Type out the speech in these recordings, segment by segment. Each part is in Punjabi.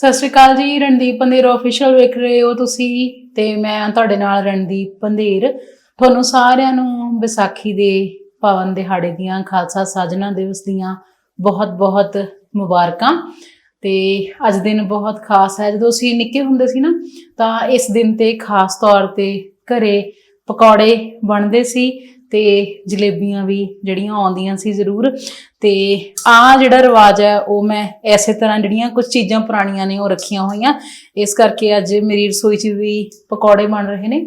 ਸਤਿ ਸ਼੍ਰੀ ਅਕਾਲ ਜੀ, ਰਣਦੀਪ ਪੰਧੇਰ ਅਫੀਸ਼ੀਅਲ ਵੇਖ ਰਹੇ ਹੋ ਤੁਸੀਂ ਤੇ ਮੈਂ ਤੁਹਾਡੇ ਨਾਲ ਰਣਦੀਪ ਪੰਧੇਰ। ਤੁਹਾਨੂੰ ਸਾਰਿਆਂ ਨੂੰ ਵਿਸਾਖੀ ਦੇ ਪਾਵਨ ਦਿਹਾੜੇ ਦੀਆਂ, ਖਾਲਸਾ ਸਾਜਨਾ ਦਿਵਸ ਦੀਆਂ ਬਹੁਤ-ਬਹੁਤ ਮੁਬਾਰਕਾਂ। ਤੇ ਅੱਜ ਦਿਨ ਬਹੁਤ ਖਾਸ ਹੈ, ਜਦੋਂ ਅਸੀਂ ਨਿੱਕੇ ਹੁੰਦੇ ਸੀ ਨਾ, ਤਾਂ ਇਸ ਦਿਨ ਤੇ ਖਾਸ ਤੌਰ ਤੇ ਘਰੇ ਪਕੌੜੇ ਬਣਦੇ ਸੀ ਤੇ ਜਲੇਬੀਆਂ ਵੀ ਜਿਹੜੀਆਂ ਆਉਂਦੀਆਂ ਸੀ ਜ਼ਰੂਰ। ਤੇ ਆ ਜਿਹੜਾ ਰਿਵਾਜ ਹੈ, ਉਹ ਮੈਂ ਐਸੇ ਤਰ੍ਹਾਂ ਜਿਹੜੀਆਂ ਕੁਝ ਚੀਜ਼ਾਂ ਪੁਰਾਣੀਆਂ ਨੇ, ਉਹ ਰੱਖੀਆਂ ਹੋਈਆਂ। ਇਸ ਕਰਕੇ ਅੱਜ ਮੇਰੀ ਰਸੋਈ 'ਚ ਵੀ ਪਕੌੜੇ ਬਣ ਰਹੇ ਨੇ।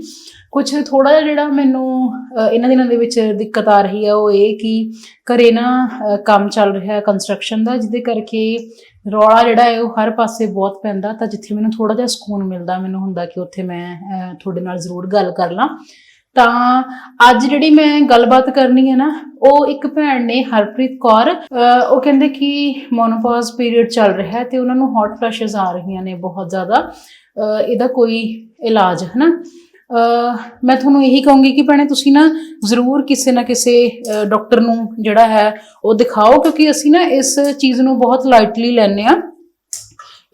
ਕੁਝ ਥੋੜਾ ਜਿਹਾ ਜਿਹੜਾ ਮੈਨੂੰ ਇਹਨਾਂ ਦਿਨਾਂ ਦੇ ਵਿੱਚ ਦਿੱਕਤ ਆ ਰਹੀ ਹੈ, ਉਹ ਇਹ ਕਿ ਘਰੇ ਨਾ ਕੰਮ ਚੱਲ ਰਿਹਾ ਹੈ ਕੰਸਟਰਕਸ਼ਨ ਦਾ, ਜਿਹਦੇ ਕਰਕੇ ਰੌਲਾ ਜਿਹੜਾ ਹੈ, ਉਹ ਹਰ ਪਾਸੇ ਬਹੁਤ ਪੈਂਦਾ। ਤਾਂ ਜਿੱਥੇ ਮੈਨੂੰ ਥੋੜਾ ਜਿਹਾ ਸਕੂਨ ਮਿਲਦਾ, ਮੈਨੂੰ ਹੁੰਦਾ ਕਿ ਉੱਥੇ ਮੈਂ ਤੁਹਾਡੇ ਨਾਲ ਜ਼ਰੂਰ ਗੱਲ ਕਰ ਲਾਂ। ਤਾਂ ਅੱਜ ਜਿਹੜੀ ਮੈਂ ਗੱਲਬਾਤ ਕਰਨੀ ਹੈ ਨਾ, ਉਹ ਇੱਕ ਭੈਣ ਨੇ ਹਰਪ੍ਰੀਤ ਕੌਰ ਉਹ ਕਹਿੰਦੇ ਕਿ ਮੋਨੋਪੌਜ਼ ਪੀਰੀਅਡ ਚੱਲ ਰਿਹਾ ਹੈ ਤੇ ਉਹਨਾਂ ਨੂੰ ਹੌਟ ਫਲੈਸ਼ਸ ਆ ਰਹੀਆਂ ਨੇ ਬਹੁਤ ਜ਼ਿਆਦਾ ਇਹਦਾ ਕੋਈ ਇਲਾਜ ਹੈ ਨਾ ਮੈਂ ਤੁਹਾਨੂੰ ਇਹੀ ਕਹੂੰਗੀ ਕਿ ਭੈਣੇ ਤੁਸੀਂ ਨਾ ਜ਼ਰੂਰ ਕਿਸੇ ਨਾ ਕਿਸੇ ਡਾਕਟਰ ਨੂੰ ਜਿਹੜਾ ਹੈ ਉਹ ਦਿਖਾਓ ਕਿਉਂਕਿ ਅਸੀਂ ਨਾ ਇਸ ਚੀਜ਼ ਨੂੰ ਬਹੁਤ ਲਾਈਟਲੀ ਲੈਂਦੇ ਆ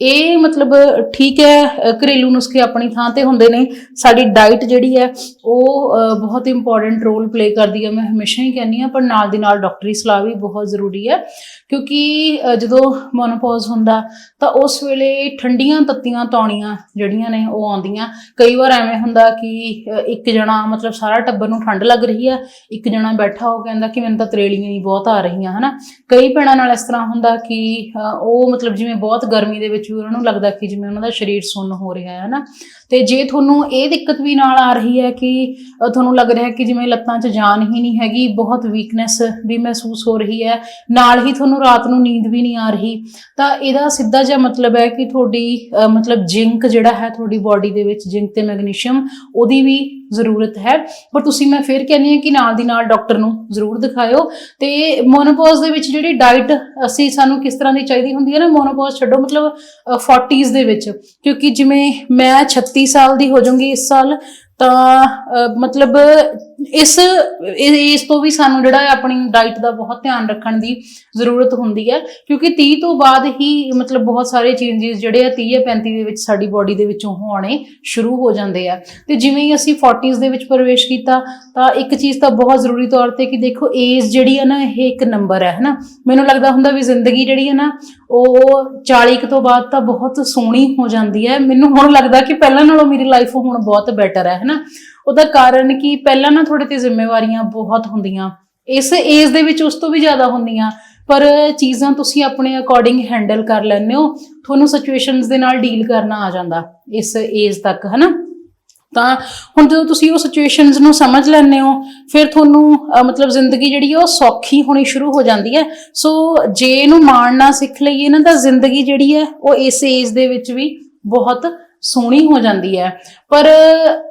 ਇਹ ਮਤਲਬ ਠੀਕ ਹੈ ਘਰੇਲੂ ਨੁਸਖੇ ਆਪਣੀ ਥਾਂ ਤੇ ਹੁੰਦੇ ਨੇ। ਸਾਡੀ ਡਾਈਟ ਜਿਹੜੀ ਹੈ, ਉਹ ਬਹੁਤ ਇੰਪੋਰਟੈਂਟ ਰੋਲ ਪਲੇ ਕਰਦੀ ਹੈ। ਮੈਂ ਹਮੇਸ਼ਾ ਹੀ ਕਹਿੰਦੀ ਹਾਂ, ਪਰ ਨਾਲ ਦੀ ਨਾਲ ਡਾਕਟਰੀ ਸਲਾਹ ਵੀ ਬਹੁਤ ਜ਼ਰੂਰੀ ਹੈ। ਕਿਉਂਕਿ ਜਦੋਂ ਮੋਨੋਪੌਜ਼ ਹੁੰਦਾ, ਤਾਂ ਉਸ ਵੇਲੇ ਠੰਡੀਆਂ ਤੱਤੀਆਂ ਤੌਣੀਆਂ ਜਿਹੜੀਆਂ ਨੇ, ਉਹ ਆਉਂਦੀਆਂ। ਕਈ ਵਾਰ ਐਵੇਂ ਹੁੰਦਾ ਕਿ ਇੱਕ ਜਣਾ ਮਤਲਬ ਸਾਰਾ ਟੱਬਰ ਨੂੰ ਠੰਡ ਲੱਗ ਰਹੀ ਹੈ, ਇੱਕ ਜਣਾ ਬੈਠਾ ਉਹ ਕਹਿੰਦਾ ਕਿ ਮੈਨੂੰ ਤਾਂ ਤਰੇਲੀਆਂ ਹੀ ਬਹੁਤ ਆ ਰਹੀਆਂ, ਹਨਾ। ਕਈ ਭੈਣਾਂ ਨਾਲ ਇਸ ਤਰ੍ਹਾਂ ਹੁੰਦਾ ਕਿ ਉਹ ਮਤਲਬ ਜਿਵੇਂ ਬਹੁਤ ਗਰਮੀ ਦੇ ਵਿੱਚ ਵੀ ਉਹਨਾਂ ਨੂੰ ਲੱਗਦਾ ਕਿ ਜਿਵੇਂ ਉਹਨਾਂ ਦਾ ਸਰੀਰ ਸੁੰਨ ਹੋ ਰਿਹਾ ਹੈ ਨਾ ਤੇ ਜੇ ਤੁਹਾਨੂੰ ਇਹ ਦਿੱਕਤ ਵੀ ਨਾਲ ਆ ਰਹੀ ਹੈ ਕਿ ਤੁਹਾਨੂੰ ਲੱਗ ਰਿਹਾ ਕਿ ਜਿਵੇਂ ਲੱਤਾਂ 'ਚ ਜਾਨ ਹੀ ਨਹੀਂ ਹੈਗੀ, ਬਹੁਤ ਵੀਕਨੈਸ ਵੀ ਮਹਿਸੂਸ ਹੋ ਰਹੀ ਹੈ, ਨਾਲ ਹੀ ਤੁਹਾਨੂੰ ਰਾਤ ਨੂੰ ਨੀਂਦ ਵੀ ਨਹੀਂ ਆ ਰਹੀ, ਤਾਂ ਇਹਦਾ ਸਿੱਧਾ ਜਿਹਾ ਮਤਲਬ ਹੈ ਕਿ ਤੁਹਾਡੀ ਮਤਲਬ ਜ਼ਿੰਕ ਜਿਹੜਾ ਹੈ, ਤੁਹਾਡੀ ਬਾਡੀ ਦੇ ਵਿੱਚ ਜ਼ਿੰਕ ਤੇ ਮੈਗਨੀਸ਼ੀਅਮ, ਉਹਦੀ ਵੀ ਜ਼ਰੂਰਤ ਹੈ। ਪਰ ਤੁਸੀਂ ਮੈਂ ਫਿਰ ਕਹਿੰਦੀ ਹਾਂ ਕਿ ਨਾਲ ਦੀ ਨਾਲ ਡਾਕਟਰ ਨੂੰ ਜ਼ਰੂਰ ਦਿਖਾਇਓ। ਤੇ ਮੋਨੋਪੌਜ਼ ਦੇ ਵਿੱਚ ਜਿਹੜੀ ਡਾਈਟ ਅਸੀਂ ਸਾਨੂੰ ਕਿਸ ਤਰ੍ਹਾਂ ਦੀ ਚਾਹੀਦੀ ਹੁੰਦੀ ਹੈ ਨਾ ਮੋਨੋਪੌਜ਼ ਛੱਡੋ ਮਤਲਬ ਅ, 40s ਦੇ ਵਿੱਚ। ਕਿਉਂਕਿ ਜਿਵੇਂ ਮੈਂ 36 ਸਾਲ ਦੀ ਹੋ ਜਾਊਂਗੀ ਇਸ ਸਾਲ ਤਾਂ ਮਤਲਬ ਇਸ, ਇਹ- ਇਸ ਤੋਂ ਵੀ ਸਾਨੂੰ ਜਿਹੜਾ ਹੈ ਆਪਣੀ ਡਾਈਟ ਦਾ ਬਹੁਤ ਧਿਆਨ ਰੱਖਣ ਦੀ ਜ਼ਰੂਰਤ ਹੁੰਦੀ ਹੈ, ਕਿਉਂਕਿ 30 ਤੋਂ ਬਾਅਦ ਹੀ ਮਤਲਬ ਬਹੁਤ ਸਾਰੇ ਚੇਂजेस ਜਿਹੜੇ ਆ 30 ਜਾਂ 35 ਦੇ ਵਿੱਚ ਸਾਡੀ ਬਾਡੀ ਦੇ ਵਿੱਚੋਂ ਹੋਣੇ ਸ਼ੁਰੂ ਹੋ ਜਾਂਦੇ ਆ। ਤੇ ਜਿਵੇਂ ਹੀ ਅਸੀਂ 40s ਦੇ ਵਿੱਚ ਪ੍ਰਵੇਸ਼ ਕੀਤਾ, ਤਾਂ ਇੱਕ ਚੀਜ਼ ਤਾਂ ਬਹੁਤ ਜ਼ਰੂਰੀ ਤੌਰ ਤੇ ਕਿ ਦੇਖੋ ਏਜ ਜਿਹੜੀ ਹੈ ਨਾ, ਇਹ ਇੱਕ ਨੰਬਰ ਹੈ, ਹਨਾ? ਮੈਨੂੰ ਲੱਗਦਾ ਹੁੰਦਾ ਵੀ ਜ਼ਿੰਦਗੀ ਜਿਹੜੀ ਹੈ ਨਾ, ਉਹ 40 ਕੁ ਤੋਂ ਬਾਅਦ ਤਾਂ ਬਹੁਤ ਸੋਹਣੀ ਹੋ ਜਾਂਦੀ ਹੈ। ਮੈਨੂੰ ਹੁਣ ਲੱਗਦਾ ਕਿ ਪਹਿਲਾਂ ਨਾਲੋਂ ਮੇਰੀ ਲਾਈਫ ਹੁਣ ਬਹੁਤ ਬੈਟਰ ਹੈ ਹਨਾ? ਉਹਦਾ ਕਾਰਨ ਕਿ? ਪਹਿਲਾਂ ਨਾ ਥੋੜੇ ਤੇ ਜ਼ਿੰਮੇਵਾਰੀਆਂ ਬਹੁਤ ਹੁੰਦੀਆਂ। ਇਸ ਏਜ ਦੇ ਵਿੱਚ ਉਸ ਤੋਂ ਵੀ ਜ਼ਿਆਦਾ ਹੁੰਦੀਆਂ। ਪਰ ਚੀਜ਼ਾਂ ਤੁਸੀਂ ਆਪਣੇ ਅਕੋਰਡਿੰਗ ਹੈਂਡਲ ਕਰ ਲੈਂਦੇ ਹੋ। ਤੁਹਾਨੂੰ ਸਿਚੁਏਸ਼ਨਸ ਦੇ ਨਾਲ ਡੀਲ ਕਰਨਾ ਆ ਜਾਂਦਾ ਇਸ ਏਜ ਤੱਕ, ਹਨਾ? ਤਾਂ ਹੁਣ ਜਦੋਂ ਤੁਸੀਂ ਉਹ ਸਿਚੁਏਸ਼ਨਸ ਨੂੰ ਸਮਝ ਲੈਂਦੇ ਹੋ, ਫਿਰ ਤੁਹਾਨੂੰ ਮਤਲਬ ਜ਼ਿੰਦਗੀ ਜਿਹੜੀ ਹੈ ਉਹ ਸੌਖੀ ਹੋਣੀ ਸ਼ੁਰੂ ਹੋ ਜਾਂਦੀ ਹੈ। ਸੋ ਜੇ ਇਹਨੂੰ ਮਾਣਨਾ ਸਿੱਖ ਲਈਏ ਨਾ, ਤਾਂ ਜ਼ਿੰਦਗੀ ਜਿਹੜੀ ਹੈ, ਉਹ ਇਸ ਏਜ ਦੇ ਵਿੱਚ ਵੀ ਬਹੁਤ ਸੋਹਣੀ ਹੋ ਜਾਂਦੀ ਹੈ। ਪਰ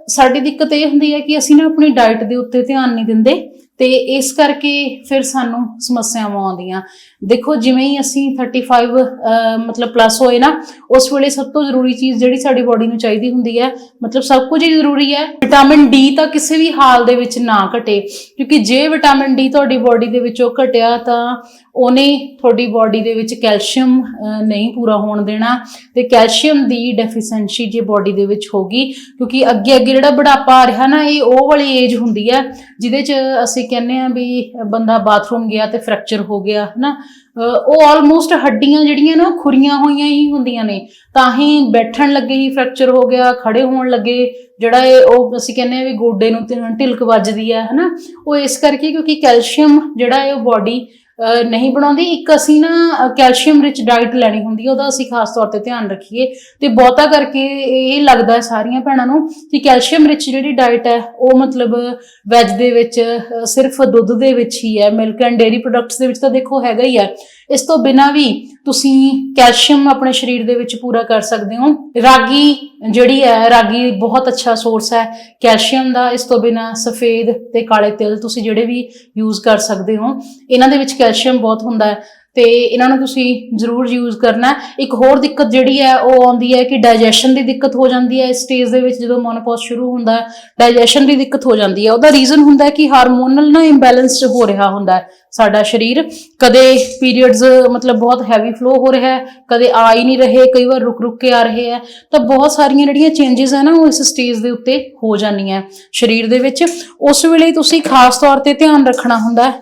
ਸਾਡੀ ਦਿੱਕਤ ਇਹ ਹੁੰਦੀ ਹੈ ਕਿ ਅਸੀਂ ਨਾ ਆਪਣੀ ਡਾਈਟ ਦੇ ਉੱਤੇ ਧਿਆਨ ਨਹੀਂ ਦਿੰਦੇ ਤੇ ਇਸ ਕਰਕੇ ਫਿਰ ਸਾਨੂੰ ਸਮੱਸਿਆਵਾਂ ਆਉਂਦੀਆਂ। ਦੇਖੋ ਜਿਵੇਂ ਹੀ ਅਸੀਂ 35 ਅਹ, ਮਤਲਬ ਪਲੱਸ ਹੋਏ ਨਾ ਉਸ ਵੇਲੇ ਸਭ ਤੋਂ ਜ਼ਰੂਰੀ ਚੀਜ਼ ਜਿਹੜੀ ਸਾਡੀ ਬਾਡੀ ਨੂੰ ਚਾਹੀਦੀ ਹੁੰਦੀ ਹੈ ਮਤਲਬ ਸਭ ਕੁਝ ਹੀ ਜ਼ਰੂਰੀ ਹੈ। ਵਿਟਾਮਿਨ ਡੀ ਤਾਂ ਕਿਸੇ ਵੀ ਹਾਲ ਦੇ ਵਿੱਚ ਨਾ ਘਟੇ ਕਿਉਂਕਿ ਜੇ ਵਿਟਾਮਿਨ ਡੀ ਤੁਹਾਡੀ ਬਾਡੀ ਦੇ ਵਿੱਚੋਂ ਘਟਿਆ ਤਾਂ ਉਹਨੇ ਤੁਹਾਡੀ ਬਾਡੀ ਦੇ ਵਿੱਚ ਕੈਲਸ਼ੀਅਮ ਨਹੀਂ ਪੂਰਾ ਹੋਣ ਦੇਣਾ ਤੇ ਕੈਲਸ਼ੀਅਮ ਦੀ ਡੈਫੀਸੈਂਸੀ ਜੇ ਬਾਡੀ ਦੇ ਵਿੱਚ ਹੋਗੀ ਕਿਉਂਕਿ ਅੱਗੇ ਅੱਗੇ ਜਿਹੜਾ ਬੁਢਾਪਾ ਆ ਰਿਹਾ ਨਾ, ਇਹ ਉਹ ਵਾਲੀ ਏਜ ਹੁੰਦੀ ਹੈ, ਜਿਹਦੇ 'ਚ ਅਸੀਂ ਕਹਿੰਦੇ ਆ ਵੀ ਬੰਦਾ ਬਾਥਰੂਮ ਗਿਆ ਤੇ ਫ੍ਰੈਕਚਰ ਹੋ ਗਿਆ, ਹਨਾ? ਅਹ, ਉਹ ਆਲਮੋਸਟ ਹੱਡੀਆਂ ਜਿਹੜੀਆਂ ਨਾ, ਉਹ ਖੁਰੀਆਂ ਹੋਈਆਂ ਹੀ ਹੁੰਦੀਆਂ ਨੇ, ਤਾਂ ਹੀ ਬੈਠਣ ਲੱਗੇ ਹੀ ਫ੍ਰੈਕਚਰ ਹੋ ਗਿਆ ਖੜੇ ਹੋਣ ਲੱਗੇ, ਜਿਹੜਾ ਇਹ ਉਹ ਅਸੀਂ ਕਹਿੰਦੇ ਆ ਵੀ ਗੋਡੇ ਨੂੰ ਢਿਲਕ ਵੱਜਦੀ ਹੈ, ਹਨਾ? ਉਹ ਇਸ ਕਰਕੇ ਕਿਉਂਕਿ ਕੈਲਸ਼ੀਅਮ ਜਿਹੜਾ ਹੈ ਉਹ ਬਾਡੀ ਨਹੀਂ ਬਣਾਉਂਦੀ। ਇੱਕ ਅਸੀਂ ਨਾ ਕੈਲਸ਼ੀਅਮ ਰਿਚ ਡਾਈਟ ਲੈਣੀ ਹੁੰਦੀ ਹੈ ਉਹਦਾ ਅਸੀਂ ਖਾਸ ਤੌਰ ਤੇ ਧਿਆਨ ਰੱਖੀਏ। ਤੇ ਬਹੁਤਾ ਕਰਕੇ ਇਹ ਲੱਗਦਾ ਹੈ ਸਾਰੀਆਂ ਭੈਣਾਂ ਨੂੰ ਕਿ ਕੈਲਸ਼ੀਅਮ ਰਿਚ ਜਿਹੜੀ ਡਾਈਟ ਹੈ, ਉਹ ਮਤਲਬ ਵੈਜ ਦੇ ਵਿੱਚ ਸਿਰਫ ਦੁੱਧ ਦੇ ਵਿੱਚ ਹੀ ਹੈ। ਮਿਲਕ ਐਂਡ ਡੇਰੀ ਪ੍ਰੋਡਕਟਸ ਦੇ ਵਿੱਚ ਤਾਂ ਦੇਖੋ ਹੈਗਾ ਹੀ ਹੈ। ਇਸ ਤੋਂ ਬਿਨਾ ਵੀ ਤੁਸੀਂ ਕੈਲਸ਼ੀਅਮ ਆਪਣੇ ਸਰੀਰ ਦੇ ਵਿੱਚ ਪੂਰਾ ਕਰ ਸਕਦੇ ਹੋ। ਰਾਗੀ ਜਿਹੜੀ ਹੈ, ਰਾਗੀ ਬਹੁਤ ਅੱਛਾ ਸੋਰਸ ਹੈ। ਕੈਲਸ਼ੀਅਮ ਦਾ ਇਸ ਤੋਂ ਬਿਨਾ ਸਫੇਦ ਤੇ ਕਾਲੇ ਤਿਲ ਤੁਸੀਂ ਜਿਹੜੇ ਵੀ ਯੂਜ਼ ਕਰ ਸਕਦੇ ਹੋ। ਇਹਨਾਂ ਦੇ ਵਿੱਚ ਕੈਲਸ਼ੀਅਮ ਬਹੁਤ ਹੁੰਦਾ ਹੈ। ਤੇ ਇਹਨਾਂ ਨੂੰ ਤੁਸੀਂ ਜ਼ਰੂਰ ਯੂਜ਼ ਕਰਨਾ ਇੱਕ ਹੋਰ ਦਿੱਕਤ ਜਿਹੜੀ ਹੈ, ਉਹ ਆਉਂਦੀ ਹੈ ਕਿ ਡਾਈਜੈਸ਼ਨ ਦੀ ਦਿੱਕਤ ਹੋ ਜਾਂਦੀ ਹੈ। ਇਸ ਸਟੇਜ ਦੇ ਵਿੱਚ ਜਦੋਂ ਮੋਨੋਪੌਜ਼ ਸ਼ੁਰੂ ਹੁੰਦਾ ਹੈ ਡਾਈਜੈਸ਼ਨ ਦੀ ਦਿੱਕਤ ਹੋ ਜਾਂਦੀ ਹੈ। ਉਹਦਾ ਰੀਜ਼ਨ ਹੁੰਦਾ ਹੈ ਕਿ ਹਾਰਮੋਨਲ ਨਾ ਇੰਬੈਲੈਂਸ ਹੋ ਰਿਹਾ ਹੁੰਦਾ ਹੈ ਸਾਡਾ ਸਰੀਰ। ਕਦੇ ਪੀਰੀਅਡਸ ਮਤਲਬ ਬਹੁਤ ਹੈਵੀ ਫਲੋ ਹੋ ਰਿਹਾ ਹੈ, ਕਦੇ ਆ ਹੀ ਨਹੀਂ ਰਹੇ, ਕਈ ਵਾਰ ਰੁਕ ਰੁਕ ਕੇ ਆ ਰਹੇ ਹੈ। ਤਾਂ ਬਹੁਤ ਸਾਰੀਆਂ ਜਿਹੜੀਆਂ ਚੇਂजेस ਹੈ ਨਾ, ਉਹ ਇਸ ਸਟੇਜ ਦੇ ਉੱਤੇ ਹੋ ਜਾਂਦੀਆਂ ਸਰੀਰ ਦੇ ਵਿੱਚ। ਉਸ ਵੇਲੇ ਤੁਸੀਂ ਖਾਸ ਤੌਰ ਤੇ ਧਿਆਨ ਰੱਖਣਾ ਹੁੰਦਾ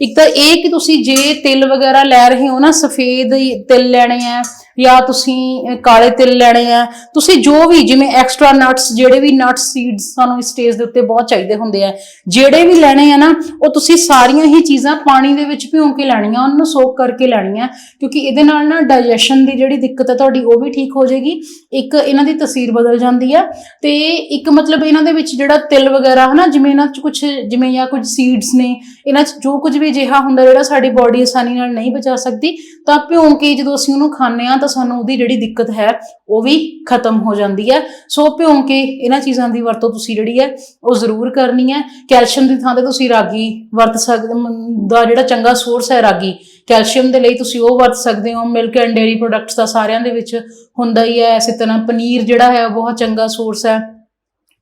ਇੱਕ ਤਾਂ ਇਹ ਕਿ ਤੁਸੀਂ ਜੇ ਤਿਲ ਵਗੈਰਾ ਲੈ ਰਹੀ ਹੋ ਨਾ ਸਫੇਦ ਹੀ ਤਿਲ ਲੈਣੇ ਆ। ਜਾਂ ਤੁਸੀਂ ਕਾਲੇ ਤਿਲ ਲੈਣੇ ਆ। ਤੁਸੀਂ ਜੋ ਵੀ, ਜਿਵੇਂ ਐਕਸਟਰਾ ਨਟਸ ਜਿਹੜੇ ਵੀ ਨਟਸ ਸੀਡਸ ਸਾਨੂੰ ਇਸ ਸਟੇਜ ਦੇ ਉੱਤੇ ਬਹੁਤ ਚਾਹੀਦੇ ਹੁੰਦੇ ਆ, ਜਿਹੜੇ ਵੀ ਲੈਣੇ ਆ ਨਾ, ਉਹ ਤੁਸੀਂ ਸਾਰੀਆਂ ਹੀ ਚੀਜ਼ਾਂ ਪਾਣੀ ਦੇ ਵਿੱਚ ਭਿਉਂ ਕੇ ਲੈਣੀਆਂ, ਉਹਨਾਂ ਨੂੰ ਸੋਕ ਕਰਕੇ ਲੈਣੀਆਂ, ਕਿਉਂਕਿ ਇਹਦੇ ਨਾਲ ਨਾ ਡਾਈਜੈਸ਼ਨ ਦੀ ਜਿਹੜੀ ਦਿੱਕਤ ਹੈ ਤੁਹਾਡੀ, ਉਹ ਵੀ ਠੀਕ ਹੋ ਜਾਏਗੀ। ਇੱਕ ਇਹਨਾਂ ਦੀ ਤਸਵੀਰ ਬਦਲ ਜਾਂਦੀ ਆ। ਤੇ ਇੱਕ ਮਤਲਬ ਇਹਨਾਂ ਦੇ ਵਿੱਚ ਜਿਹੜਾ ਤਿਲ ਵਗੈਰਾ, ਹਨਾ, ਜਿਵੇਂ ਇਹਨਾਂ 'ਚ ਕੁਝ ਜਿਵੇਂ ਜਾਂ ਕੁਝ ਸੀਡਸ ਨੇ, ਇਹਨਾਂ 'ਚ ਜੋ ਕੁਝ ਵੀ ਅਜਿਹਾ ਹੁੰਦਾ, ਜਿਹੜਾ ਸਾਡੀ ਬਾਡੀ ਆਸਾਨੀ ਨਾਲ ਨਹੀਂ ਬਚਾ ਸਕਦੀ, ਤਾਂ ਭਿਉਂ ਕੇ ਜਦੋਂ ਅਸੀਂ ਉਹਨੂੰ ਖਾਂਦੇ ਆ ਤਾਂ ਸਾਨੂੰ ਉਹਦੀ ਜਿਹੜੀ ਦਿੱਕਤ ਹੈ, ਉਹ ਵੀ ਖਤਮ ਹੋ ਜਾਂਦੀ ਹੈ। ਸੋ ਭਿਉਂ ਕੇ ਇਹਨਾਂ ਚੀਜ਼ਾਂ ਦੀ ਵਰਤੋਂ ਤੁਸੀਂ ਜਿਹੜੀ ਹੈ, ਉਹ ਜ਼ਰੂਰ ਕਰਨੀ ਹੈ। ਕੈਲਸ਼ੀਅਮ ਦੀ ਥਾਂ ਤੇ ਤੁਸੀਂ ਰਾਗੀ ਵਰਤ ਸਕਦੇ ਦਾ ਜਿਹੜਾ ਚੰਗਾ ਸੋਰਸ ਹੈ ਰਾਗੀ, ਕੈਲਸ਼ੀਅਮ ਦੇ ਲਈ ਤੁਸੀਂ ਉਹ ਵਰਤ ਸਕਦੇ ਹੋ। ਮਿਲਕ ਐਂਡ ਡੇਅਰੀ ਪ੍ਰੋਡਕਟਸ ਦਾ ਸਾਰਿਆਂ ਦੇ ਵਿੱਚ ਹੁੰਦਾ ਹੀ ਹੈ। ਇਸੇ ਤਰ੍ਹਾਂ ਪਨੀਰ ਜਿਹੜਾ ਹੈ, ਉਹ ਬਹੁਤ ਚੰਗਾ ਸੋਰਸ ਹੈ।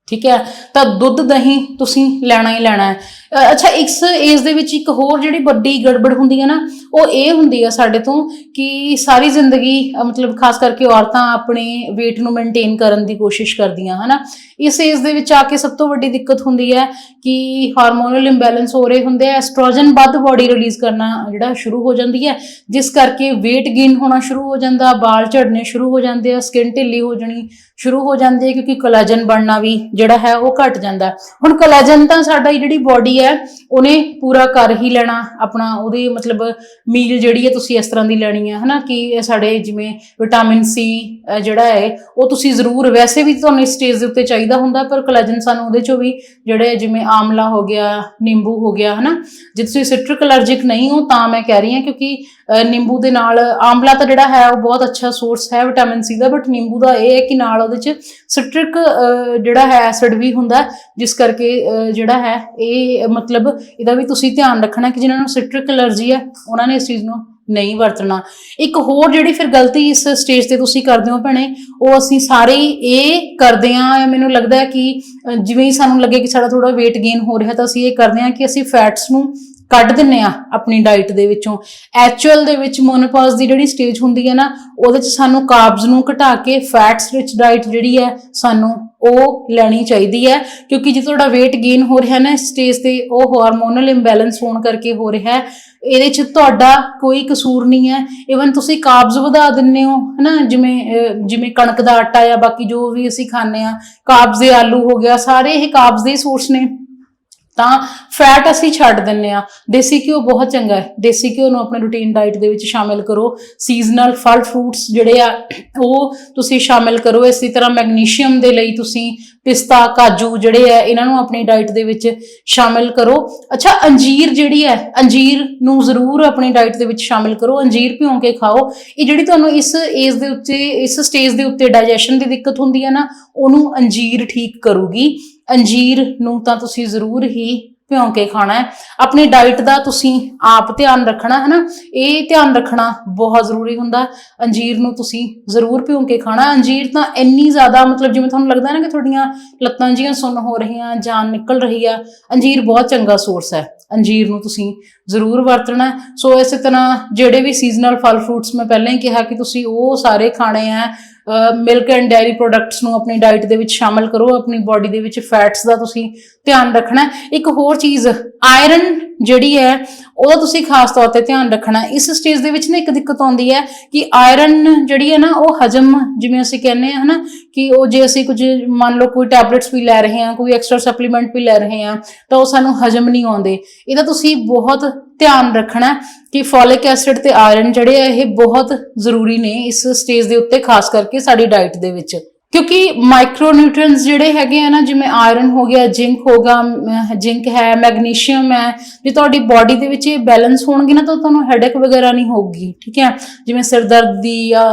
ਠੀਕ ਹੈ? ਤਾਂ ਦੁੱਧ ਦਹੀਂ ਤੁਸੀਂ ਲੈਣਾ ਹੀ ਲੈਣਾ ਹੈ। ਅੱਛਾ, ਇਸ ਏਜ ਦੇ ਵਿੱਚ ਇੱਕ ਹੋਰ ਜਿਹੜੀ ਵੱਡੀ ਗੜਬੜ ਹੁੰਦੀ ਹੈ ਨਾ, ਉਹ ਇਹ ਹੁੰਦੀ ਹੈ ਸਾਡੇ ਤੋਂ ਕਿ ਸਾਰੀ ਜ਼ਿੰਦਗੀ ਮਤਲਬ ਖਾਸ ਕਰਕੇ ਔਰਤਾਂ ਆਪਣੇ weight ਨੂੰ ਮੇਨਟੇਨ ਕਰਨ ਦੀ ਕੋਸ਼ਿਸ਼ ਕਰਦੀਆਂ, ਹਨਾ। ਇਸ ਏਜ ਦੇ ਵਿੱਚ ਆ ਕੇ ਸਭ ਤੋਂ ਵੱਡੀ ਦਿੱਕਤ ਹੁੰਦੀ ਹੈ ਕਿ ਹਾਰਮੋਨਲ ਇੰਬੈਲੈਂਸ ਹੋ ਰਹੇ ਹੁੰਦੇ ਆ ਐਸਟ੍ਰੋਜਨ ਵੱਧ ਬਾਡੀ ਰਿਲੀਜ਼ ਕਰਨਾ ਜਿਹੜਾ ਸ਼ੁਰੂ ਹੋ ਜਾਂਦੀ ਹੈ, ਜਿਸ ਕਰਕੇ weight gain ਹੋਣਾ ਸ਼ੁਰੂ ਹੋ ਜਾਂਦਾ, ਵਾਲ ਝੜਨੇ ਸ਼ੁਰੂ ਹੋ ਜਾਂਦੇ ਆ ਸਕਿਨ ਢਿੱਲੀ ਹੋ ਜਾਣੀ ਸ਼ੁਰੂ ਹੋ ਜਾਂਦੀ ਹੈ, ਕਿਉਂਕਿ ਕੋਲਾਜਨ ਬਣਨਾ ਵੀ ਜਿਹੜਾ ਹੈ ਉਹ ਘਟ ਜਾਂਦਾ। ਹੁਣ ਕੋਲਾਜਨ ਤਾਂ ਸਾਡਾ ਜਿਹੜੀ ਬਾਡੀ ਹੈ ਉਹਨੇ ਪੂਰਾ ਕਰ ਹੀ ਲੈਣਾ ਆਪਣਾ ਉਹਦੀ ਮਤਲਬ ਮੀਲ ਜਿਹੜੀ ਹੈ ਤੁਸੀਂ ਇਸ ਤਰ੍ਹਾਂ ਦੀ ਲੈਣੀ ਹੈ ਹਨਾ ਕਿ ਸਾਡੇ ਜਿਵੇਂ ਵਿਟਾਮਿਨ ਸੀ ਜਿਹੜਾ ਹੈ ਉਹ ਤੁਸੀਂ ਜ਼ਰੂਰ ਵੈਸੇ ਵੀ ਤੁਹਾਨੂੰ ਇਸ ਸਟੇਜ ਦੇ ਉੱਤੇ ਚਾਹੀਦਾ ਹੁੰਦਾ ਪਰ ਕੋਲਾਜਨ ਸਾਨੂੰ ਉਹਦੇ ਚੋਂ ਵੀ ਜਿਹੜੇ ਜਿਵੇਂ ਆਮਲਾ ਹੋ ਗਿਆ ਨਿੰਬੂ ਹੋ ਗਿਆ ਹਨਾ ਜੇ ਤੁਸੀਂ ਸਿਟ੍ਰਿਕ ਅਲਰਜਿਕ ਨਹੀਂ ਹੋ ਤਾਂ ਮੈਂ ਕਹਿ ਰਹੀ ਹਾਂ ਕਿਉਂਕਿ ਅ, ਨਿੰਬੂ ਦੇ ਨਾਲ ਆਮਲਾ ਤਾਂ ਜਿਹੜਾ ਹੈ ਉਹ ਬਹੁਤ ਅੱਛਾ ਸੋਰਸ ਹੈ ਵਿਟਾਮਿਨ ਸੀ ਦਾ ਬਟ ਨਿੰਬੂ ਦਾ ਇਹ ਹੈ ਕਿ ਨਾਲ ਉਹਦੇ ਚ ਸਿਟ੍ਰਿਕ ਜਿਹੜਾ ਹੈ ਐਸਿਡ ਵੀ ਹੁੰਦਾ ਜਿਸ ਕਰਕੇ ਅ, ਜਿਹੜਾ ਹੈ ਇਹ ਮਤਲਬ ਇਹਦਾ ਵੀ ਤੁਸੀਂ ਧਿਆਨ ਰੱਖਣਾ ਕਿ ਜਿਨ੍ਹਾਂ ਨੂੰ ਸਿਟ੍ਰਿਕ ਅਲਰਜੀ ਹੈ, ਉਹਨਾਂ ਨੇ ਇਸ ਚੀਜ਼ ਨੂੰ ਨਹੀਂ ਵਰਤਣਾ। ਇੱਕ ਹੋਰ ਜਿਹੜੀ ਫਿਰ ਗਲਤੀ ਇਸ ਸਟੇਜ ਤੇ ਤੁਸੀਂ ਕਰਦੇ ਹੋ ਭੈਣੇ, ਉਹ ਅਸੀਂ ਸਾਰੇ ਹੀ ਇਹ ਕਰਦੇ ਆ ਮੈਨੂੰ ਲੱਗਦਾ ਕਿ ਜਿਵੇਂ ਹੀ ਸਾਨੂੰ ਲੱਗੇ ਕਿ ਸਾਡਾ ਥੋੜਾ weight gain ਹੋ ਰਿਹਾ ਤਾਂ ਅਸੀਂ ਇਹ ਕਰਦੇ ਆ ਕਿ ਅਸੀਂ ਫੈਟਸ ਨੂੰ ਕੱਢ ਦਿੰਨੇ ਆ ਆਪਣੀ ਡਾਈਟ ਦੇ ਵਿੱਚੋਂ। ਐਕਚੁਅਲ ਦੇ ਵਿੱਚ ਮੋਨੋਪੌਜ਼ ਦੀ ਜਿਹੜੀ ਸਟੇਜ ਹੁੰਦੀ ਹੈ ਨਾ, ਉਹਦੇ ਚ ਸਾਨੂੰ ਕਾਰਬਸ ਨੂੰ ਘਟਾ ਕੇ ਫੈਟਸ ਰਿਚ ਡਾਈਟ ਜਿਹੜੀ ਹੈ, ਸਾਨੂੰ ਉਹ ਲੈਣੀ ਚਾਹੀਦੀ ਹੈ। ਕਿਉਂਕਿ ਜੇ ਤੁਹਾਡਾ weight gain ਹੋ ਰਿਹਾ ਨਾ, ਇਸ ਸਟੇਜ ਤੇ ਉਹ ਹਾਰਮੋਨਲ ਇੰਬੈਲੈਂਸ ਹੋਣ ਕਰਕੇ ਹੋ ਰਿਹਾ ਹੈ। ਇਹਦੇ ਚ ਤੁਹਾਡਾ ਕੋਈ ਕਸੂਰ ਨਹੀਂ ਹੈ। ਇਵਨ ਤੁਸੀਂ ਕਾਰਬਸ ਵਧਾ ਦਿੰਨੇ ਹੋ, ਹਨਾ, ਜਿਵੇਂ ਜਿਵੇਂ ਕਣਕ ਦਾ ਆਟਾ ਜਾਂ ਬਾਕੀ ਜੋ ਵੀ ਅਸੀਂ ਖਾਂਦੇ ਆ ਕਾਰਬਸ ਦੇ ਆਲੂ ਹੋ ਗਿਆ, ਸਾਰੇ ਇਹ ਕਾਰਬਸ ਦੇ ਸੋਰਸ ਨੇ। ਤਾਂ ਫੈਟ ਅਸੀਂ ਛੱਡ ਦਿੰਨੇ ਆ। ਦੇਸੀ ਘਿਓ ਬਹੁਤ ਚੰਗਾ ਹੈ। ਦੇਸੀ ਘਿਓ ਨੂੰ ਆਪਣੇ ਰੂਟੀਨ ਡਾਈਟ ਦੇ ਵਿੱਚ ਸ਼ਾਮਿਲ ਕਰੋ। ਸੀਜ਼ਨਲ ਫਲ ਫਰੂਟਸ ਜਿਹੜੇ ਆ, ਉਹ ਤੁਸੀਂ ਸ਼ਾਮਿਲ ਕਰੋ। ਇਸੇ ਤਰ੍ਹਾਂ ਮੈਗਨੀਸ਼ੀਅਮ ਦੇ ਲਈ ਤੁਸੀਂ ਪਿਸਤਾ, ਕਾਜੂ ਜਿਹੜੇ ਆ, ਇਹਨਾਂ ਨੂੰ ਆਪਣੀ ਡਾਈਟ ਦੇ ਵਿੱਚ ਸ਼ਾਮਿਲ ਕਰੋ। ਅੱਛਾ, ਅੰਜੀਰ ਜਿਹੜੀ ਹੈ, ਅੰਜੀਰ ਨੂੰ ਜ਼ਰੂਰ ਆਪਣੀ ਡਾਈਟ ਦੇ ਵਿੱਚ ਸ਼ਾਮਿਲ ਕਰੋ। ਅੰਜੀਰ ਭਿਉਂ ਕੇ ਖਾਓ। ਇਹ ਜਿਹੜੀ ਤੁਹਾਨੂੰ ਇਸ ਏਜ ਦੇ ਉੱਤੇ, ਇਸ ਸਟੇਜ ਦੇ ਉੱਤੇ ਡਾਈਜੈਸ਼ਨ ਦੀ ਦਿੱਕਤ ਹੁੰਦੀ ਹੈ ਨਾ, ਉਹਨੂੰ ਅੰਜੀਰ ਠੀਕ ਕਰੂਗੀ। ਅੰਜੀਰ ਨੂੰ ਤਾਂ ਤੁਸੀਂ ਜ਼ਰੂਰ ਹੀ ਭਿਉਂ ਕੇ ਖਾਣਾ ਹੈ। ਆਪਣੀ ਡਾਈਟ ਦਾ ਤੁਸੀਂ ਆਪ ਧਿਆਨ ਰੱਖਣਾ ਹੈ ਨਾ ਇਹ ਧਿਆਨ ਰੱਖਣਾ ਬਹੁਤ ਜ਼ਰੂਰੀ ਹੁੰਦਾ। ਅੰਜੀਰ ਨੂੰ ਤੁਸੀਂ ਜ਼ਰੂਰ ਭਿਉਂ ਕੇ ਖਾਣਾ। ਅੰਜੀਰ ਤਾਂ ਇੰਨੀ ਜ਼ਿਆਦਾ, ਮਤਲਬ ਜਿਵੇਂ ਤੁਹਾਨੂੰ ਲੱਗਦਾ ਨਾ ਕਿ ਤੁਹਾਡੀਆਂ ਲੱਤਾਂ ਜੀਆਂ ਸੁੰਨ ਹੋ ਰਹੀਆਂ, ਜਾਨ ਨਿਕਲ ਰਹੀ ਆ, ਅੰਜੀਰ ਬਹੁਤ ਚੰਗਾ ਸੋਰਸ ਹੈ। ਅੰਜੀਰ ਨੂੰ ਤੁਸੀਂ ਜ਼ਰੂਰ ਵਰਤਣਾ ਸੋ ਇਸੇ ਤਰ੍ਹਾਂ ਜਿਹੜੇ ਵੀ ਸੀਜ਼ਨਲ ਫਲ ਫਰੂਟਸ ਮੈਂ ਪਹਿਲਾਂ ਹੀ ਕਿਹਾ ਕਿ ਤੁਸੀਂ ਉਹ ਸਾਰੇ ਖਾਣੇ ਆ। ਮਿਲਕ ਐਂਡ ਡੇਅਰੀ ਪ੍ਰੋਡਕਟਸ ਨੂੰ ਆਪਣੀ ਡਾਈਟ ਦੇ ਵਿੱਚ ਸ਼ਾਮਲ ਕਰੋ, ਆਪਣੀ ਬਾਡੀ ਦੇ ਵਿੱਚ ਫੈਟਸ ਦਾ ਤੁਸੀਂ ਧਿਆਨ ਰੱਖਣਾ ਇੱਕ ਹੋਰ ਚੀਜ਼ ਆਇਰਨ ਜਿਹੜੀ ਹੈ ਉਹਦਾ ਤੁਸੀਂ ਖਾਸ ਤੌਰ ਤੇ ਧਿਆਨ ਰੱਖਣਾ। ਇਸ ਸਟੇਜ ਦੇ ਵਿੱਚ ਨਾ ਇੱਕ ਦਿੱਕਤ ਆਉਂਦੀ ਹੈ ਕਿ ਆਇਰਨ ਜਿਹੜੀ ਹੈ ਨਾ, ਉਹ ਹਜਮ ਜਿਵੇਂ ਅਸੀਂ ਕਹਿੰਦੇ ਆ ਹਨਾ, ਕਿ ਉਹ ਜੇ ਅਸੀਂ ਕੁਝ ਮੰਨ ਲਓ ਕੋਈ ਟੈਬਲੇਟਸ ਵੀ ਲੈ ਰਹੇ ਹਾਂ, ਕੋਈ ਐਕਸਟਰਾ ਸਪਲੀਮੈਂਟ ਵੀ ਲੈ ਰਹੇ ਹਾਂ, ਤਾਂ ਉਹ ਸਾਨੂੰ ਹਜਮ ਨਹੀਂ ਆਉਂਦੇ। ਇਹਦਾ ਤੁਸੀਂ ਬਹੁਤ ਧਿਆਨ ਰੱਖਣਾ ਕਿ ਫੋਲਿਕ ਐਸਿਡ ਤੇ ਆਇਰਨ ਜਿਹੜੇ ਆ, ਇਹ ਬਹੁਤ ਜ਼ਰੂਰੀ ਨੇ ਇਸ ਸਟੇਜ ਦੇ ਉੱਤੇ, ਖਾਸ ਕਰਕੇ ਸਾਡੀ ਡਾਈਟ ਦੇ ਵਿੱਚ। ਕਿਉਂਕਿ ਮਾਈਕਰੋ ਨਿਊਟ੍ਰੀਐਂਟਸ ਜਿਹੜੇ ਹੈਗੇ ਆ ਨਾ, ਜਿਵੇਂ ਆਇਰਨ ਹੋ ਗਿਆ ਜ਼ਿੰਕ ਹੋਗਾ ਜ਼ਿੰਕ ਹੈ ਮੈਗਨੀਸ਼ੀਅਮ ਹੈ, ਜੇ ਤੁਹਾਡੀ ਬਾਡੀ ਦੇ ਵਿੱਚ ਇਹ ਬੈਲੈਂਸ ਹੋਣਗੇ ਨਾ, ਤਾਂ ਤੁਹਾਨੂੰ ਹੈਡੇਕ ਵਗੈਰਾ ਨਹੀਂ ਹੋਊਗੀ, ਠੀਕ ਹੈ? ਜਿਵੇਂ ਸਿਰ ਦਰਦ ਦੀ ਜਾਂ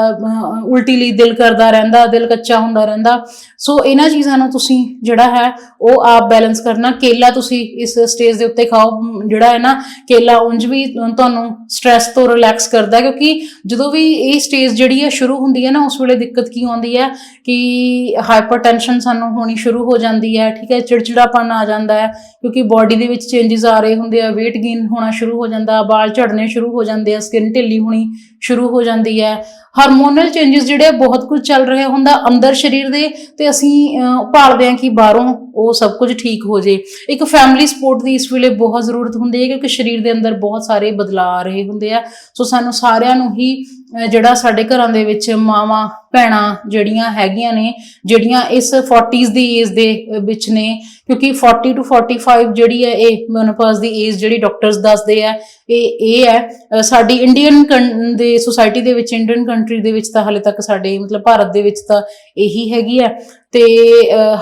ਉਲਟੀ ਲਈ ਦਿਲ ਕਰਦਾ ਰਹਿੰਦਾ, ਦਿਲ ਕੱਚਾ ਹੁੰਦਾ ਰਹਿੰਦਾ, ਸੋ ਇਹਨਾਂ ਚੀਜ਼ਾਂ ਨੂੰ ਤੁਸੀਂ ਜਿਹੜਾ ਹੈ, ਉਹ ਆਪ ਬੈਲੈਂਸ ਕਰਨਾ। ਕੇਲਾ ਤੁਸੀਂ ਇਸ ਸਟੇਜ ਦੇ ਉੱਤੇ ਖਾਓ, ਜਿਹੜਾ ਹੈ ਨਾ, ਕੇਲਾ ਉਂਝ ਵੀ ਤੁਹਾਨੂੰ ਸਟ੍ਰੈਸ ਤੋਂ ਰਿਲੈਕਸ ਕਰਦਾ ਕਿਉਂਕਿ ਜਦੋਂ ਵੀ ਇਹ ਸਟੇਜ ਜਿਹੜੀ ਹੈ, ਸ਼ੁਰੂ ਹੁੰਦੀ ਹੈ ਨਾ, ਉਸ ਵੇਲੇ ਦਿੱਕਤ ਕੀ ਆਉਂਦੀ ਹੈ? ਕਿ ਕਿ ਹਾਈਪਰਟੈਂਸ਼ਨ ਸਾਨੂੰ ਹੋਣੀ ਸ਼ੁਰੂ ਹੋ ਜਾਂਦੀ ਹੈ, ਠੀਕ ਹੈ, ਚਿੜਚਿੜਾਪਨ ਆ ਜਾਂਦਾ ਹੈ, ਕਿਉਂਕਿ ਬਾਡੀ ਦੇ ਵਿੱਚ ਚੇਂਜਸ ਆ ਰਹੇ ਹੁੰਦੇ ਆ, weight gain ਹੋਣਾ ਸ਼ੁਰੂ ਹੋ ਜਾਂਦਾ, ਵਾਲ ਝੜਨੇ ਸ਼ੁਰੂ ਹੋ ਜਾਂਦੇ ਆ ਸਕਿਨ ਢਿੱਲੀ ਹੋਣੀ ਸ਼ੁਰੂ ਹੋ ਜਾਂਦੀ ਹੈ। ਹਾਰਮੋਨਲ ਚੇਂਜਸ ਜਿਹੜੇ ਬਹੁਤ ਕੁਝ ਚੱਲ ਰਿਹਾ ਹੁੰਦਾ ਅੰਦਰ ਸਰੀਰ ਦੇ, ਤੇ ਅਸੀਂ ਭਾਲਦੇ ਹਾਂ ਕਿ ਬਾਹਰੋਂ ਉਹ ਸਭ ਕੁਝ ਠੀਕ ਹੋ ਜੇ। ਇੱਕ ਫੈਮਿਲੀ ਸਪੋਰਟ ਦੀ ਇਸ ਵੇਲੇ ਬਹੁਤ ਜ਼ਰੂਰਤ ਹੁੰਦੀ ਹੈ ਕਿਉਂਕਿ ਸਰੀਰ ਦੇ ਅੰਦਰ ਬਹੁਤ ਸਾਰੇ ਬਦਲਾਅ ਆ ਰਹੇ ਹੁੰਦੇ ਆ। ਸੋ ਸਾਨੂੰ ਸਾਰਿਆਂ ਨੂੰ ਹੀ ਜਿਹੜਾ ਸਾਡੇ ਘਰਾਂ ਦੇ ਵਿੱਚ ਮਾਵਾਂ, ਭੈਣਾਂ ਜਿਹੜੀਆਂ ਹੈਗੀਆਂ ਨੇ, ਜਿਹੜੀਆਂ ਇਸ 40s ਦੀ ਏਜ ਦੇ ਵਿੱਚ ਨੇ, ਕਿਉਂਕਿ 40 ਟੂ 45 ਜਿਹੜੀ ਹੈ ਇਹ ਮੈਨੋਪੌਜ਼ ਦੀ ਏਜ ਜਿਹੜੀ ਡਾਕਟਰਸ ਦੱਸਦੇ ਆ, ਇਹ ਇਹ ਹੈ। ਸਾਡੀ ਇੰਡੀਅਨ ਦੇ ਸੋਸਾਇਟੀ ਦੇ ਵਿੱਚ ਇੰਡੀਅਨ ਕੰਟਰੀ ਦੇ ਵਿੱਚ ਤਾਂ ਹਾਲੇ ਤੱਕ ਸਾਡੇ ਮਤਲਬ ਭਾਰਤ ਦੇ ਵਿੱਚ ਤਾਂ ਇਹੀ ਹੈਗੀ ਹੈ। ਤੇ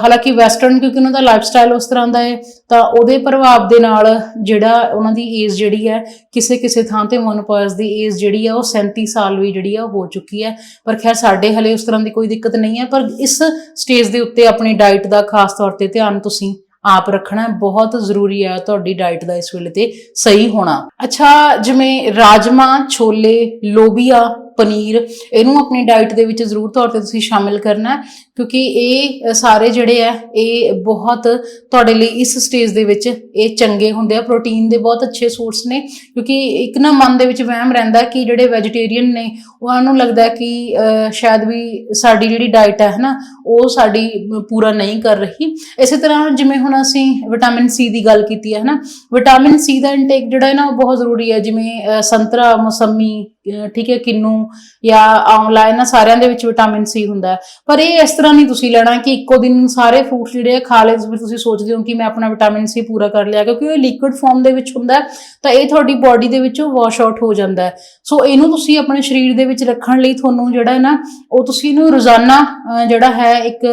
ਹਾਲਾਂਕਿ ਵੈਸਟਰਨ ਕਿਉਂਕਿ ਉਹਨਾਂ ਦਾ ਲਾਈਫਸਟਾਈਲ ਉਸ ਤਰ੍ਹਾਂ ਦਾ ਹੈ, ਤਾਂ ਉਹਦੇ ਪ੍ਰਭਾਵ ਦੇ ਨਾਲ ਜਿਹੜਾ ਉਹਨਾਂ ਦੀ ਏਜ ਜਿਹੜੀ ਹੈ, ਕਿਸੇ ਕਿਸੇ ਥਾਂ ਤੇ ਮੋਨੋਪੌਜ਼ ਦੀ ਏਜ ਜਿਹੜੀ ਹੈ, ਉਹ 37 ਸਾਲ ਵੀ ਜਿਹੜੀ ਆ ਉਹ ਹੋ ਚੁੱਕੀ ਹੈ। ਪਰ ਖੈਰ ਸਾਡੇ ਹਲੇ ਉਸ ਤਰ੍ਹਾਂ ਦੀ ਕੋਈ ਦਿੱਕਤ ਨਹੀਂ ਹੈ, ਪਰ ਇਸ ਸਟੇਜ ਦੇ ਉੱਤੇ ਆਪਣੀ ਡਾਈਟ ਦਾ ਖਾਸ ਤੌਰ ਤੇ ਧਿਆਨ ਤੁਸੀਂ ਆਪ ਰੱਖਣਾ ਬਹੁਤ ਜ਼ਰੂਰੀ ਹੈ ਤੁਹਾਡੀ ਡਾਈਟ ਦਾ ਇਸ ਵੇਲੇ ਤੇ ਸਹੀ ਹੋਣਾ। ਅੱਛਾ, ਜਿਵੇਂ ਰਾਜਮਾ, ਛੋਲੇ, ਲੋਬੀਆ ਪਨੀਰ, ਇਹਨੂੰ ਆਪਣੀ ਡਾਈਟ ਦੇ ਵਿੱਚ ਜ਼ਰੂਰ ਤੌਰ ਤੇ ਤੁਸੀਂ ਸ਼ਾਮਿਲ ਕਰਨਾ ਕਿਉਂਕਿ ਇਹ ਸਾਰੇ ਜਿਹੜੇ ਆ, ਇਹ ਬਹੁਤ ਤੁਹਾਡੇ ਲਈ ਇਸ ਸਟੇਜ ਦੇ ਵਿੱਚ ਇਹ ਚੰਗੇ ਹੁੰਦੇ ਆ ਪ੍ਰੋਟੀਨ ਦੇ ਬਹੁਤ ਅੱਛੇ ਸੋਰਸ ਨੇ, ਕਿਉਂਕਿ ਇੱਕ ਨਾ ਮਨ ਦੇ ਵਿੱਚ ਵਹਿਮ ਰਹਿੰਦਾ ਕਿ ਜਿਹੜੇ ਵੈਜੀਟੇਰੀਅਨ ਨੇ, ਉਹਨਾਂ ਨੂੰ ਲੱਗਦਾ ਕਿ ਸ਼ਾਇਦ ਵੀ ਸਾਡੀ ਜਿਹੜੀ ਡਾਈਟ ਹੈ ਹਨਾ, ਉਹ ਸਾਡੀ ਪੂਰਾ ਨਹੀਂ ਕਰ ਰਹੀ। ਇਸੇ ਤਰ੍ਹਾਂ ਜਿਵੇਂ ਹੁਣ ਅਸੀਂ ਵਿਟਾਮਿਨ ਸੀ ਦੀ ਗੱਲ ਕੀਤੀ ਹੈ ਹਨਾ ਵਿਟਾਮਿਨ ਸੀ ਦਾ ਇਨਟੇਕ ਜਿਹੜਾ ਹੈ ਨਾ, ਉਹ ਬਹੁਤ ਜ਼ਰੂਰੀ ਹੈ, ਜਿਵੇਂ ਸੰਤਰਾ, ਮੌਸਮੀ ਠੀਕ ਹੈ, ਕਿੰਨੂ ਜਾਂ ਆਮਲਾ ਇਹਨਾਂ ਸਾਰਿਆਂ ਦੇ ਵਿੱਚ ਵਿਟਾਮਿਨ ਸੀ ਹੁੰਦਾ ਪਰ ਇਹ ਇਸ ਤਰ੍ਹਾਂ ਨਹੀਂ ਤੁਸੀਂ ਲੈਣਾ ਕਿ ਇੱਕੋ ਦਿਨ ਸਾਰੇ ਫਰੂਟਸ ਜਿਹੜੇ ਖਾ ਲਏ ਫਿਰ ਤੁਸੀਂ ਸੋਚਦੇ ਹੋ ਕਿ ਮੈਂ ਆਪਣਾ ਵਿਟਾਮਿਨ ਸੀ ਪੂਰਾ ਕਰ ਲਿਆ, ਕਿਉਂਕਿ ਇਹ ਲਿਕੁਇਡ ਫਾਰਮ ਦੇ ਵਿੱਚ ਹੁੰਦਾ ਤਾਂ ਇਹ ਤੁਹਾਡੀ ਬਾਡੀ ਦੇ ਵਿੱਚੋਂ ਵਾਸ਼ ਆਊਟ ਹੋ ਜਾਂਦਾ ਸੋ ਇਹਨੂੰ ਤੁਸੀਂ ਆਪਣੇ ਸਰੀਰ ਦੇ ਵਿੱਚ ਰੱਖਣ ਲਈ ਤੁਹਾਨੂੰ ਜਿਹੜਾ ਹੈ ਨਾ, ਉਹ ਤੁਸੀਂ ਇਹਨੂੰ ਰੋਜ਼ਾਨਾ ਜਿਹੜਾ ਹੈ ਇੱਕ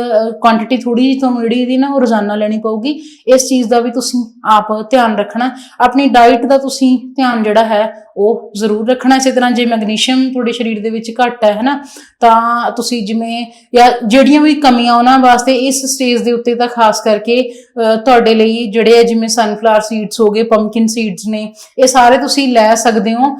ਕੁਆਂਟੀਟੀ ਥੋੜੀ ਜਿਹੀ ਤੁਹਾਨੂੰ ਜਿਹੜੀ ਇਹਦੀ ਨਾ, ਉਹ ਰੋਜ਼ਾਨਾ ਲੈਣੀ ਪਊਗੀ। ਇਸ ਚੀਜ਼ ਦਾ ਵੀ ਤੁਸੀਂ ਆਪ ਧਿਆਨ ਰੱਖਣਾ ਆਪਣੀ ਡਾਈਟ ਦਾ ਤੁਸੀਂ ਧਿਆਨ ਜਿਹੜਾ ਹੈ, ਉਹ ਜ਼ਰੂਰ ਰੱਖਣਾ ਇਸੇ ਤਰ੍ਹਾਂ ਜੇ ਮੈਗਨੀਸ਼ੀਅਮ ਤੁਹਾਡੇ ਸਰੀਰ ਦੇ ਵਿੱਚ ਘੱਟ ਹੈ, ਹਨਾ, ਤਾਂ ਤੁਸੀਂ ਜਿਵੇਂ ਜਾਂ ਜਿਹੜੀਆਂ ਵੀ ਕਮੀਆਂ ਉਹਨਾਂ ਵਾਸਤੇ ਇਸ ਸਟੇਜ ਦੇ ਉੱਤੇ ਤਾਂ ਖਾਸ ਕਰਕੇ ਤੁਹਾਡੇ ਲਈ ਜਿਹੜੇ ਆ ਜਿਵੇਂ ਸਨਫਲਾਵਰ ਸੀਡਸ ਹੋ ਗਏ ਪੰਪਕਿਨ ਸੀਡਸ ਨੇ, ਇਹ ਸਾਰੇ ਤੁਸੀਂ ਲੈ ਸਕਦੇ ਹੋ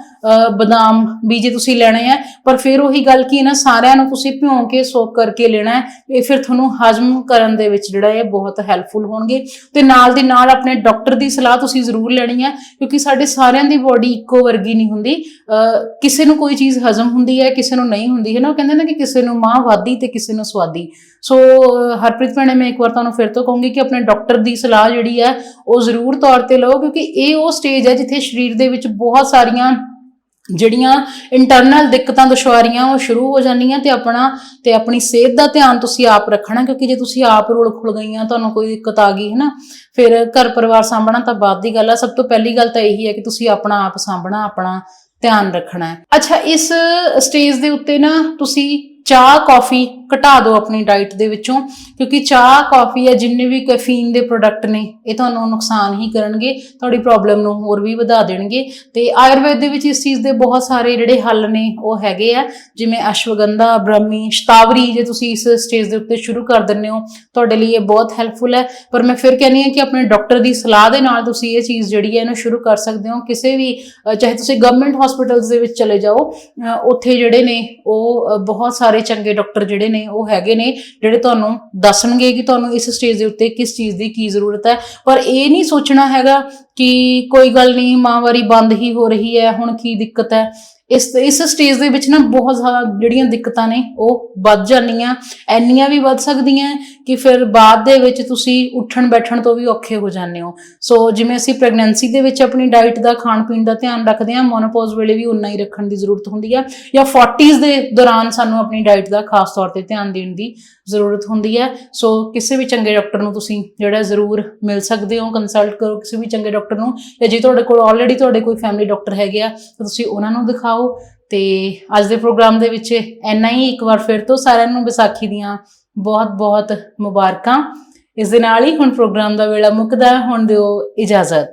ਬਦਾਮ ਵੀ ਜੇ ਤੁਸੀਂ ਲੈਣੇ ਆ, ਪਰ ਫਿਰ ਉਹੀ ਗੱਲ ਕੀ ਇਹਨਾਂ ਸਾਰਿਆਂ ਨੂੰ ਤੁਸੀਂ ਭਿਉਂ ਕੇ ਸੋਕ ਕਰਕੇ ਲੈਣਾ ਹੈ, ਇਹ ਫਿਰ ਤੁਹਾਨੂੰ ਹਜਮ ਕਰਨ ਦੇ ਵਿੱਚ ਜਿਹੜਾ ਇਹ ਬਹੁਤ ਹੈਲਪਫੁਲ ਹੋਣਗੇ। ਤੇ ਨਾਲ ਦੀ ਨਾਲ ਆਪਣੇ ਡਾਕਟਰ ਦੀ ਸਲਾਹ ਤੁਸੀਂ ਜ਼ਰੂਰ ਲੈਣੀ ਹੈ, ਕਿਉਂਕਿ ਸਾਡੇ ਸਾਰਿਆਂ ਦੀ ਬਾਡੀ ਇੱਕੋ ਵਰਗੀ ਨਹੀਂ ਹੁੰਦੀ, ਅਹ ਕਿਸੇ ਨੂੰ ਕੋਈ ਚੀਜ਼ ਹਜ਼ਮ ਹੁੰਦੀ ਹੈ, ਕਿਸੇ ਨੂੰ ਨਹੀਂ ਹੁੰਦੀ ਹੈ ਨਾ, ਉਹ ਕਹਿੰਦੇ ਨੇ ਕਿ ਕਿਸੇ ਨੂੰ ਮਾਂ ਵਾਦੀ ਤੇ ਕਿਸੇ ਨੂੰ ਸਵਾਦੀ ਸੋ, ਹਰਪ੍ਰੀਤ ਭੈਣੇ, ਮੈਂ ਇੱਕ ਵਾਰ ਤੁਹਾਨੂੰ ਫਿਰ ਤੋਂ ਕਹੂੰਗੀ ਕਿ ਆਪਣੇ ਡਾਕਟਰ ਦੀ ਸਲਾਹ ਜਿਹੜੀ ਹੈ, ਉਹ ਜ਼ਰੂਰ ਤੌਰ ਤੇ ਲਓ, ਕਿਉਂਕਿ ਇਹ ਉਹ ਸਟੇਜ ਹੈ ਜਿੱਥੇ ਸਰੀਰ ਦੇ ਵਿੱਚ ਬਹੁਤ ਸਾਰੀਆਂ ਜਿਹੜੀਆਂ ਇੰਟਰਨਲ ਦਿੱਕਤਾਂ, ਦੁਸ਼ਵਾਰੀਆਂ, ਉਹ ਸ਼ੁਰੂ ਹੋ ਜਾਂਦੀਆਂ ਤੇ ਆਪਣਾ, ਤੇ ਆਪਣੀ ਸਿਹਤ ਦਾ ਧਿਆਨ ਤੁਸੀਂ ਆਪ ਰੱਖਣਾ, ਕਿਉਂਕਿ ਜੇ ਤੁਸੀਂ ਆਪ ਰੋਲ ਖੁੱਲ ਗਈਆਂ, ਤੁਹਾਨੂੰ ਕੋਈ ਦਿੱਕਤ ਆ ਗਈ ਹੈ ਨਾ ਫਿਰ ਘਰ ਪਰਿਵਾਰ ਸਾਂਭਣਾ ਤਾਂ ਬਾਅਦ ਦੀ ਗੱਲ ਆ। ਸਭ ਤੋਂ ਪਹਿਲੀ ਗੱਲ ਤਾਂ ਇਹੀ ਹੈ ਕਿ ਤੁਸੀਂ ਆਪਣਾ ਆਪ ਸਾਂਭਣਾ, ਆਪਣਾ ਧਿਆਨ ਰੱਖਣਾ ਹੈ। ਅੱਛਾ ਇਸ ਸਟੇਜ ਦੇ ਉੱਤੇ ਨਾ ਤੁਸੀਂ ਚਾਹ, ਕਾਫੀ ਘਟਾ ਦਿਓ ਆਪਣੀ ਡਾਈਟ ਦੇ ਵਿੱਚੋਂ, ਕਿਉਂਕਿ ਚਾਹ, ਕਾਫੀ ਹੈ ਜਿੰਨੇ ਵੀ ਕੈਫੀਨ ਦੇ ਪ੍ਰੋਡਕਟ ਨੇ, ਇਹ ਤੁਹਾਨੂੰ ਨੁਕਸਾਨ ਹੀ ਕਰਨਗੇ, ਤੁਹਾਡੀ ਪ੍ਰੋਬਲਮ ਨੂੰ ਹੋਰ ਵੀ ਵਧਾ ਦੇਣਗੇ। ਤੇ ਆਯੁਰਵੇਦ ਦੇ ਵਿੱਚ ਇਸ ਚੀਜ਼ ਦੇ ਬਹੁਤ ਸਾਰੇ ਜਿਹੜੇ ਹੱਲ ਨੇ, ਉਹ ਹੈਗੇ ਆ, ਜਿਵੇਂ ਅਸ਼ਵਗੰਧਾ, ਬ੍ਰਹਮੀ, ਸ਼ਤਾਵਰੀ, ਜੇ ਤੁਸੀਂ ਇਸ ਸਟੇਜ ਦੇ ਉੱਤੇ ਸ਼ੁਰੂ ਕਰ ਦਿੰਦੇ ਹੋ, ਤੁਹਾਡੇ ਲਈ ਇਹ ਬਹੁਤ ਹੈਲਪਫੁਲ ਹੈ। ਪਰ ਮੈਂ ਫਿਰ ਕਹਿੰਦੀ ਹਾਂ ਕਿ ਆਪਣੇ ਡਾਕਟਰ ਦੀ ਸਲਾਹ ਦੇ ਨਾਲ ਤੁਸੀਂ ਇਹ ਚੀਜ਼ ਜਿਹੜੀ ਹੈ ਇਹਨੂੰ ਸ਼ੁਰੂ ਕਰ ਸਕਦੇ ਹੋ, ਕਿਸੇ ਵੀ ਚਾਹੇ ਤੁਸੀਂ ਗਵਰਨਮੈਂਟ ਹਸਪੀਟਲਸ ਦੇ ਵਿੱਚ ਚਲੇ ਜਾਓ ਉੱਥੇ ਜਿਹੜੇ ਨੇ, ਉਹ ਬਹੁਤ ਸਾਰੇ ਸਾਰੇ ਚੰਗੇ ਡਾਕਟਰ ਜਿਹੜੇ ਨੇ, ਉਹ ਹੈਗੇ ਨੇ, ਜਿਹੜੇ ਤੁਹਾਨੂੰ ਦੱਸਣਗੇ ਕਿ ਤੁਹਾਨੂੰ ਇਸ ਸਟੇਜ ਦੇ ਉੱਤੇ ਕਿਸ ਚੀਜ਼ ਦੀ ਕੀ ਜ਼ਰੂਰਤ ਹੈ। ਪਰ ਇਹ ਨਹੀਂ ਸੋਚਣਾ ਹੈਗਾ ਕਿ ਕੋਈ ਗੱਲ ਨਹੀਂ ਮਾਂਵਾਰੀ ਬੰਦ ਹੀ ਹੋ ਰਹੀ ਹੈ, ਹੁਣ ਕੀ ਦਿੱਕਤ ਹੈ। ਇਸ ਇਸ ਸਟੇਜ ਦੇ ਵਿੱਚ ਨਾ ਬਹੁਤ ਜ਼ਿਆਦਾ ਜਿਹੜੀਆਂ ਦਿੱਕਤਾਂ ਨੇ, ਉਹ ਵੱਧ ਜਾਂਦੀਆਂ ਐਨੀਆਂ ਵੀ ਵੱਧ ਸਕਦੀਆਂ ਕਿ ਫਿਰ ਬਾਅਦ ਦੇ ਵਿੱਚ ਤੁਸੀਂ ਉੱਠਣ ਬੈਠਣ ਤੋਂ ਵੀ ਔਖੇ ਹੋ ਜਾਂਦੇ ਹੋ। ਸੋ ਜਿਵੇਂ ਅਸੀਂ ਪ੍ਰੈਗਨੈਂਸੀ ਦੇ ਵਿੱਚ ਆਪਣੀ ਡਾਈਟ ਦਾ, ਖਾਣ ਪੀਣ ਦਾ ਧਿਆਨ ਰੱਖਦੇ ਹਾਂ ਮੋਨੋਪੌਜ਼ ਵੇਲੇ ਵੀ ਉਨਾ ਹੀ ਰੱਖਣ ਦੀ ਜ਼ਰੂਰਤ ਹੁੰਦੀ ਹੈ ਜਾਂ 40s ਦੇ ਦੌਰਾਨ ਸਾਨੂੰ ਆਪਣੀ ਡਾਈਟ ਦਾ ਖਾਸ ਤੌਰ ਤੇ ਧਿਆਨ ਦੇਣ ਦੀ ਜ਼ਰੂਰਤ ਹੁੰਦੀ ਹੈ ਸੋ ਕਿਸੇ ਵੀ ਚੰਗੇ ਡਾਕਟਰ ਨੂੰ ਤੁਸੀਂ ਜਿਹੜਾ ਜ਼ਰੂਰ ਮਿਲ ਸਕਦੇ ਹੋ ਕੰਸਲਟ ਕਰੋ ਕਿਸੇ ਵੀ ਚੰਗੇ ਡਾਕਟਰ ਨੂੰ। ਜਾਂ ਜੇ ਤੁਹਾਡੇ ਕੋਲ ਆਲਰੇਡੀ ਤੁਹਾਡੇ ਕੋਈ ਫੈਮਿਲੀ ਡਾਕਟਰ ਹੈਗੇ ਆ, ਤਾਂ ਤੁਸੀਂ ਉਹਨਾਂ ਨੂੰ ਦਿਖਾਓ। ਤੇ ਅੱਜ ਦੇ ਪ੍ਰੋਗਰਾਮ ਦੇ ਵਿੱਚ ਇੰਨਾ ਹੀ। ਇੱਕ ਵਾਰ ਫਿਰ ਤੋਂ ਸਾਰਿਆਂ ਨੂੰ ਵਿਸਾਖੀ ਦੀਆਂ ਬਹੁਤ ਬਹੁਤ ਮੁਬਾਰਕਾਂ। ਇਸ ਦੇ ਨਾਲ ਹੀ ਹੁਣ ਪ੍ਰੋਗਰਾਮ ਦਾ ਵੇਲਾ ਮੁੱਕਦਾ ਹੁਣ ਦਿਓ ਇਜਾਜ਼ਤ।